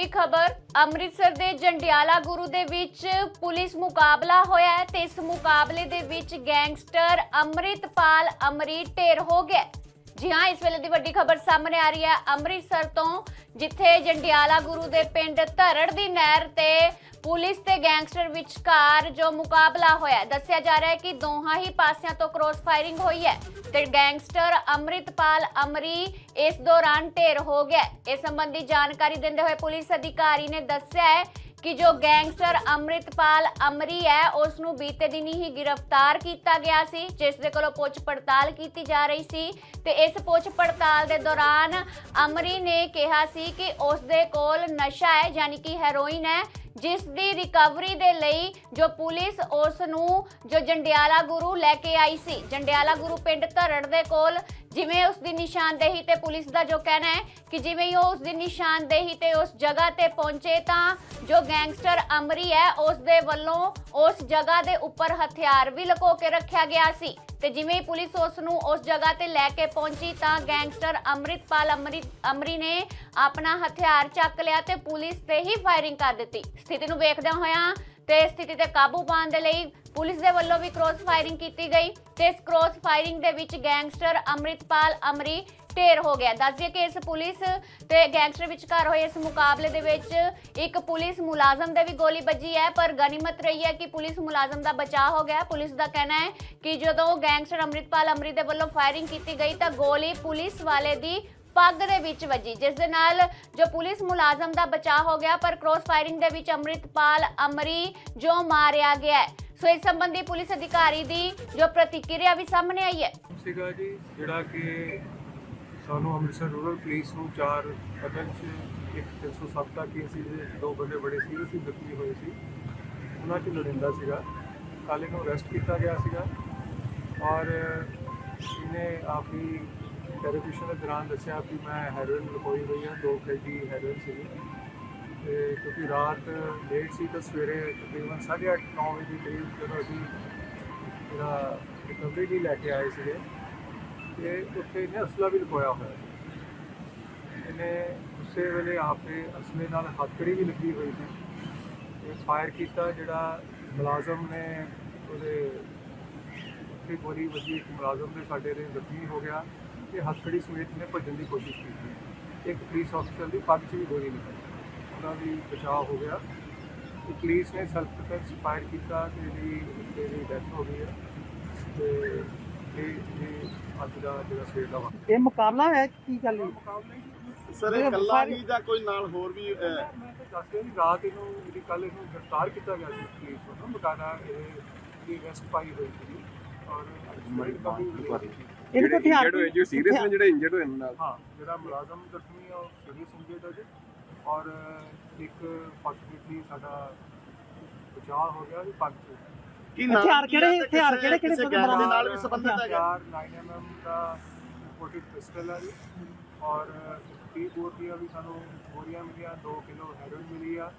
ਵੱਡੀ ਖਬਰ, ਅੰਮ੍ਰਿਤਸਰ ਦੇ ਜੰਡਿਆਲਾ ਗੁਰੂ ਦੇ ਵਿੱਚ ਪੁਲਿਸ ਮੁਕਾਬਲਾ ਹੋਇਆ ਹੈ ਤੇ ਇਸ ਮੁਕਾਬਲੇ ਦੇ ਵਿੱਚ ਗੈਂਗਸਟਰ ਅੰਮ੍ਰਿਤਪਾਲ ਅਮਰੀ ਢੇਰ ਹੋ ਗਿਆ ਜੀ ਹਾਂ, ਇਸ ਵੇਲੇ ਦੀ ਵੱਡੀ ਖਬਰ ਸਾਹਮਣੇ ਆ ਰਹੀ ਹੈ। ਅੰਮ੍ਰਿਤਸਰ ਤੋਂ ਜਿੱਥੇ ਜੰਡਿਆਲਾ ਗੁਰੂ ਦੇ ਪਿੰਡ ਧਰੜ ਦੀ ਨਹਿਰ ਤੇ ਪੁਲਿਸ ਤੇ ਗੈਂਗਸਟਰ ਵਿਚਕਾਰ ਜੋ ਮੁਕਾਬਲਾ ਹੋਇਆ ਦੱਸਿਆ ਜਾ ਰਿਹਾ ਹੈ ਕਿ ਦੋਹਾਂ ਹੀ ਪਾਸਿਆਂ ਤੋਂ ਕ੍ਰੋਸ ਫਾਇਰਿੰਗ ਹੋਈ ਹੈ ਤੇ ਗੈਂਗਸਟਰ ਅੰਮ੍ਰਿਤਪਾਲ ਅਮਰੀ ਇਸ ਦੌਰਾਨ ਢੇਰ ਹੋ ਗਿਆ ਇਸ ਸੰਬੰਧੀ ਜਾਣਕਾਰੀ ਦਿੰਦੇ ਹੋਏ ਪੁਲਿਸ ਅਧਿਕਾਰੀ ਨੇ ਦੱਸਿਆ ਹੈ ਕਿ ਜੋ ਗੈਂਗਸਟਰ ਅੰਮ੍ਰਿਤਪਾਲ ਅਮਰੀ ਹੈ ਉਸ ਨੂੰ ਬੀਤੇ ਦਿਨ ਹੀ ਗ੍ਰਿਫਤਾਰ ਕੀਤਾ ਗਿਆ ਸੀ, ਜਿਸ ਦੇ ਕੋਲੋਂ ਪੁੱਛ ਪੜਤਾਲ ਕੀਤੀ ਜਾ ਰਹੀ ਸੀ ਤੇ ਇਸ ਪੁੱਛ ਪੜਤਾਲ ਦੇ ਦੌਰਾਨ ਅਮਰੀ ਨੇ ਕਿਹਾ ਸੀ ਕਿ ਉਸ ਦੇ ਕੋਲ ਨਸ਼ਾ ਹੈ, ਯਾਨੀ ਕਿ ਹੈਰੋਇਨ ਹੈ, ਜਿਸ ਦੀ ਰਿਕਵਰੀ ਦੇ ਲਈ ਜੋ ਪੁਲਿਸ ਉਸ ਨੂੰ ਜੋ ਜੰਡਿਆਲਾ ਗੁਰੂ ਲੈ ਕੇ ਆਈ ਸੀ, ਜੰਡਿਆਲਾ ਗੁਰੂ ਪਿੰਡ ਧਰੜ ਦੇ ਕੋਲ ਜਿਵੇਂ ਉਸ ਦੀ ਨਿਸ਼ਾਨਦੇਹੀ ਤੇ ਪੁਲਿਸ ਦਾ ਜੋ ਕਹਿਣਾ ਹੈ ਕਿ ਜਿਵੇਂ ਹੀ ਉਹ ਉਸ ਦੀ ਨਿਸ਼ਾਨਦੇਹੀ ਤੇ ਉਸ ਜਗ੍ਹਾ ਤੇ ਪਹੁੰਚੇ ਤਾਂ ਜੋ ਗੈਂਗਸਟਰ ਅਮਰੀ ਹੈ, ਉਸ ਦੇ ਵੱਲੋਂ ਉਸ ਜਗ੍ਹਾ ਦੇ ਉੱਪਰ ਹਥਿਆਰ ਵੀ ਲੁਕੋ ਕੇ ਰੱਖਿਆ ਗਿਆ ਸੀ। ਤੇ ਜਿਵੇਂ ਹੀ ਪੁਲਿਸ ਉਸ ਨੂੰ ਉਸ ਜਗ੍ਹਾ ਤੇ ਲੈ ਕੇ ਪਹੁੰਚੀ ਤਾਂ ਗੈਂਗਸਟਰ ਅੰਮ੍ਰਿਤਪਾਲ ਅਮਰੀ ਅਮਰੀ ਨੇ ਆਪਣਾ ਹਥਿਆਰ ਚੱਕ ਲਿਆ ਤੇ ਪੁਲਿਸ ਤੇ ਹੀ ਫਾਇਰਿੰਗ ਕਰ ਦਿੱਤੀ। ਸਥਿਤੀ ਨੂੰ ਵੇਖਦਿਆਂ ਹੋਇਆਂ ਤੇ ਸਥਿਤੀ ਤੇ ਕਾਬੂ ਪਾਉਣ ਦੇ ਲਈ ਪੁਲਿਸ ਦੇ ਵੱਲੋਂ ਵੀ ਕ੍ਰੋਸ ਫਾਇਰਿੰਗ ਕੀਤੀ ਗਈ ਤੇ ਇਸ ਕ੍ਰੋਸ ਫਾਇਰਿੰਗ ਦੇ ਵਿੱਚ ਗੈਂਗਸਟਰ ਅੰਮ੍ਰਿਤਪਾਲ ਅਮਰੀ ਢੇਰ ਹੋ ਗਿਆ। ਦੱਸ ਦਈਏ ਕਿ ਇਸ ਪੁਲਿਸ ਤੇ ਗੈਂਗਸਟਰ ਵਿਚਕਾਰ ਹੋਏ ਇਸ ਮੁਕਾਬਲੇ ਦੇ ਵਿੱਚ ਇੱਕ ਪੁਲਿਸ ਮੁਲਾਜ਼ਮ ਦੇ ਵੀ ਗੋਲੀ ਵੱਜੀ ਹੈ, ਪਰ ਗਨੀਮਤ ਰਹੀ ਹੈ ਕਿ ਪੁਲਿਸ ਮੁਲਾਜ਼ਮ ਦਾ ਬਚਾਅ ਹੋ ਗਿਆ। ਪੁਲਿਸ ਦਾ ਕਹਿਣਾ ਹੈ ਕਿ ਜਦੋਂ ਗੈਂਗਸਟਰ ਅੰਮ੍ਰਿਤਪਾਲ ਅਮਰੀ ਦੇ ਵੱਲੋਂ ਫਾਇਰਿੰਗ ਕੀਤੀ ਗਈ ਤਾਂ ਗੋਲੀ ਪੁਲਿਸ ਵਾਲੇ ਦੀ ਪੱਗ ਦੇ ਵਿੱਚ ਵੱਜੀ, ਜਿਸ ਦੇ ਨਾਲ ਜੋ ਪੁਲਿਸ ਮੁਲਾਜ਼ਮ ਦਾ ਬਚਾਅ ਹੋ ਗਿਆ, ਪਰ ਕ੍ਰੋਸ ਫਾਇਰਿੰਗ ਦੇ ਵਿੱਚ ਅੰਮ੍ਰਿਤਪਾਲ ਅਮਰੀ ਜੋ ਮਾਰਿਆ ਗਿਆ ਹੈ। ਸੋ ਇਸ ਸੰਬੰਧੀ ਪੁਲਿਸ ਅਧਿਕਾਰੀ ਦੀ ਜੋ ਪ੍ਰਤੀਕਿਰਿਆ ਵੀ ਸਾਹਮਣੇ ਆਈ ਹੈ। ਸੀਗਾ ਜੀ, ਜਿਹੜਾ ਕਿ ਸਾਨੂੰ ਅੰਮ੍ਰਿਤਸਰ ਰੂਰਲ ਪੁਲਿਸ ਨੂੰ ਚਾਰ ਪਤਨ ਚ ਇੱਕ 307 ਦਾ ਕੇਸ ਸੀ ਜਿਹਦੇ 'ਚ ਦੋ ਬੰਦੇ ਬੜੇ ਸੀਰੀਅਸਲੀ ਜ਼ਖਮੀ ਹੋਏ ਸੀ। ਉਹਨਾਂ ਚ ਲੜਿੰਦਾ ਸੀਗਾ। ਕੱਲ੍ਹ ਇਹਨੂੰ ਅਰੈਸਟ ਕੀਤਾ ਗਿਆ ਸੀਗਾ। ਔਰ ਇਹਨੇ ਆਪਣੀ ਟੈਲੀਵਿਜ਼ਨ ਦੇ ਦੌਰਾਨ ਦੱਸਿਆ ਕਿ ਮੈਂ ਹੈਰੋਇਨ ਲੁਕੋਈ ਹੋਈ ਹਾਂ ਦੋ ਕੇਜੀ ਹੈਰੋਇਨ ਸੀ ਤੇ ਕਿਉਂਕਿ ਰਾਤ ਲੇਟ ਸੀ ਤਾਂ ਸਵੇਰੇ ਤਕਰੀਬਨ 8:30 9 ਵਜੇ ਦੇ ਕਰੀਬ ਜਦੋਂ ਅਸੀਂ ਜਿਹੜਾ ਰਿਕਵਰੀ ਲਈ ਲੈ ਕੇ ਆਏ ਸੀਗੇ, ਤੇ ਉੱਥੇ ਇਹਨੇ ਅਸਲਾ ਵੀ ਲਕੋਇਆ ਹੋਇਆ ਸੀ। ਇਹਨੇ ਉਸੇ ਵੇਲੇ ਆਪੇ ਅਸਲੇ ਨਾਲ ਹੱਥਕੜੀ ਵੀ ਲੱਗੀ ਹੋਈ ਸੀ। ਇਹ ਫਾਇਰ ਕੀਤਾ ਜਿਹੜਾ ਮੁਲਾਜ਼ਮ ਨੇ ਉਹਦੇ, ਉੱਥੇ ਗੋਲੀ ਵੱਜੀ, ਇੱਕ ਮੁਲਾਜ਼ਮ ਦੇ ਸਾਡੇ ਦੇ ਜ਼ਖਮੀ ਹੋ ਗਿਆ। ਤੇ ਹੱਥਕੜੀ ਸਮੇਤ ਨੇ ਭੱਜਣ ਦੀ ਕੋਸ਼ਿਸ਼ ਕੀਤੀ। ਇੱਕ ਪੁਲਿਸ ਅਫਸਰ ਦੀ ਪੱਗ 'ਚ ਵੀ ਗੋਲੀ ਨਿਕਲੀ। ਉਹਦਾ ਵੀ ਬਚਾਅ ਹੋ ਗਿਆ। ਤੇ ਪੁਲਿਸ ਨੇ ਸੈਲਫ ਡਿਫੈਂਸ ਫਾਇਰ ਕੀਤਾ ਤੇ ਇਹਦੀ ਇਹਦੀ ਡੈਥ ਹੋ ਗਈ ਹੈ। ਤੇ ਇਹ ਇਹ ਅੱਜ ਦਾ ਜਿਹੜਾ ਸਵੇਰ ਦਾ ਵਾ ਇਹ ਮੁਕਾਬਲਾ ਹੈ ਕੀ ਗੱਲ ਹੈ ਸਰ ਇਹ ਇਕੱਲਾ ਹੀ ਜਾਂ ਕੋਈ ਨਾਲ ਹੋਰ ਵੀ ਮੈਂ ਤਾਂ ਦੱਸ ਰਿਹਾ ਜੀ ਰਾਤ ਇਹਨੂੰ ਜਿਹੜੀ ਕੱਲ ਇਹਨੂੰ ਗ੍ਰਿਫਤਾਰ ਕੀਤਾ ਗਿਆ ਸੀ ਪੁਲਿਸ ਵੱਲੋਂ। ਬਕਾਇਦਾ ਇਹ ਦੀ ਅਰੈਸਟ ਪਾਈ ਹੋਈ ਸੀ। ਔਰ ਮਰੀ ਇਹਦੇ ਕੋਲ ਹਥਿਆਰ ਹੋਏ ਜੋ ਸੀਰੀਅਸ ਨੇ ਜਿਹੜੇ ਇੰਜਰਡ ਹੋਏ ਨੇ ਨਾਲ। ਹਾਂ ਜਿਹੜਾ ਮੁਲਾਜ਼ਮ ਜ਼ਖਮੀ ਆ ਉਹ ਸੀਰੀਅਸ ਇੰਜਰਡ ਹੈ ਜੀ। ਔਰ ਇੱਕ ਫੋਰਚੂਨੇਟਲੀ ਸਾਡਾ ਬਚਾਅ ਹੋ ਗਿਆ ਜੀ ਚ ਕੀ ਨਾਮ ਹਥਿਆਰ ਕਿਹੜੇ- ਹਥਿਆਰ ਕਿਹੜੇ- ਕਿਹੜੇ ਗੈਂਗ ਦੇ ਨਾਲ ਵੀ? ਸੰਬੰਧਿਤ ਹੈਗਾ ਚਾਰ 9mm ਦਾ ਇੰਪੋਰਟਡ ਪਿਸਟਲ ਹੈ ਜੀ। ਔਰ 30 ਬੋਰ ਦੀਆਂ ਵੀ ਸਾਨੂੰ ਗੋਲੀਆਂ ਮਿਲੀਆਂ 2 ਕਿਲੋ ਹੈਰੋਇਨ ਮਿਲੀ ਆ।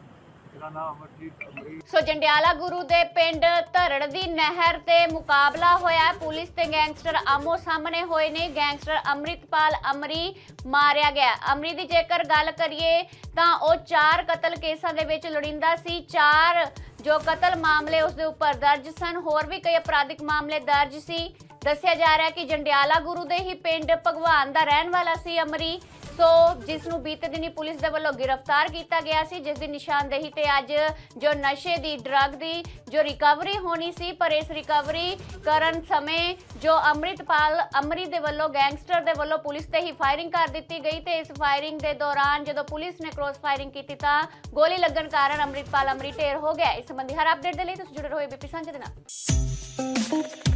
ਇਹਦਾ ਨਾਮ ਅਮਰਜੀਤ ਅਮਰੀ ਸੋ ਜੰਡਿਆਲਾ ਗੁਰੂ ਦੇ ਪਿੰਡ ਧਰੜ ਦੀ ਨਹਿਰ ਤੇ ਮੁਕਾਬਲਾ ਹੋਇਆ ਹੈ। ਪੁਲਿਸ ਤੇ ਗੈਂਗਸਟਰ ਆਮੋ ਸਾਹਮਣੇ ਹੋਏ ਨੇ। ਗੈਂਗਸਟਰ ਅੰਮ੍ਰਿਤਪਾਲ ਅਮਰੀ ਮਾਰਿਆ ਗਿਆ ਅਮਰੀ ਦੀ ਜੇਕਰ ਗੱਲ ਕਰੀਏ ਤਾਂ ਉਹ ਚਾਰ ਕਤਲ ਕੇਸਾਂ ਦੇ ਵਿੱਚ ਲੋੜੀਂਦਾ ਸੀ। ਚਾਰ ਜੋ ਕਤਲ ਮਾਮਲੇ ਉਸ ਦੇ ਉੱਪਰ ਦਰਜ ਸਨ, ਹੋਰ ਵੀ ਕਈ ਅਪਰਾਧਿਕ ਮਾਮਲੇ ਦਰਜ ਸੀ। ਦੱਸਿਆ ਜਾ ਰਿਹਾ ਹੈ ਕਿ ਜੰਡਿਆਲਾ ਗੁਰੂ ਦੇ ਹੀ ਪਿੰਡ ਭਗਵਾਨ ਦਾ ਰਹਿਣ ਵਾਲਾ ਸੀ ਅਮਰੀ। ਸੋ ਜਿਸ ਨੂੰ ਬੀਤੇ ਦਿਨੀ ਪੁਲਿਸ ਦੇ ਵੱਲੋਂ ਗ੍ਰਿਫਤਾਰ ਕੀਤਾ ਗਿਆ ਸੀ, ਜਿਸ ਦੀ ਨਿਸ਼ਾਨਦੇਹੀ ਤੇ ਅੱਜ ਜੋ ਨਸ਼ੇ ਦੀ, ਡਰੱਗ ਦੀ ਜੋ ਰਿਕਵਰੀ ਹੋਣੀ ਸੀ, ਪਰ ਇਸ ਰਿਕਵਰੀ ਕਰਨ ਸਮੇਂ ਜੋ ਅੰਮ੍ਰਿਤਪਾਲ ਅਮਰੀ ਦੇ ਵੱਲੋਂ, ਗੈਂਗਸਟਰ ਦੇ ਵੱਲੋਂ ਪੁਲਿਸ ਤੇ ਹੀ ਫਾਇਰਿੰਗ ਕਰ ਦਿੱਤੀ ਗਈ ਤੇ ਇਸ ਫਾਇਰਿੰਗ ਦੇ ਦੌਰਾਨ ਜਦੋਂ ਪੁਲਿਸ ਨੇ ਕ੍ਰੋਸ ਫਾਇਰਿੰਗ ਕੀਤੀ ਤਾਂ ਗੋਲੀ ਲੱਗਣ ਕਾਰਨ ਅੰਮ੍ਰਿਤਪਾਲ ਅਮਰੀ ਢੇਰ ਹੋ ਗਿਆ। ਇਸ ਸੰਬੰਧੀ ਹਰ ਅਪਡੇਟ ਦੇ ਲਈ ਤੁਸੀਂ ਜੁੜੇ ਰਹੋ ਬੀਪੀ ਸਾਂਝੇ ਦੇ ਨਾਲ।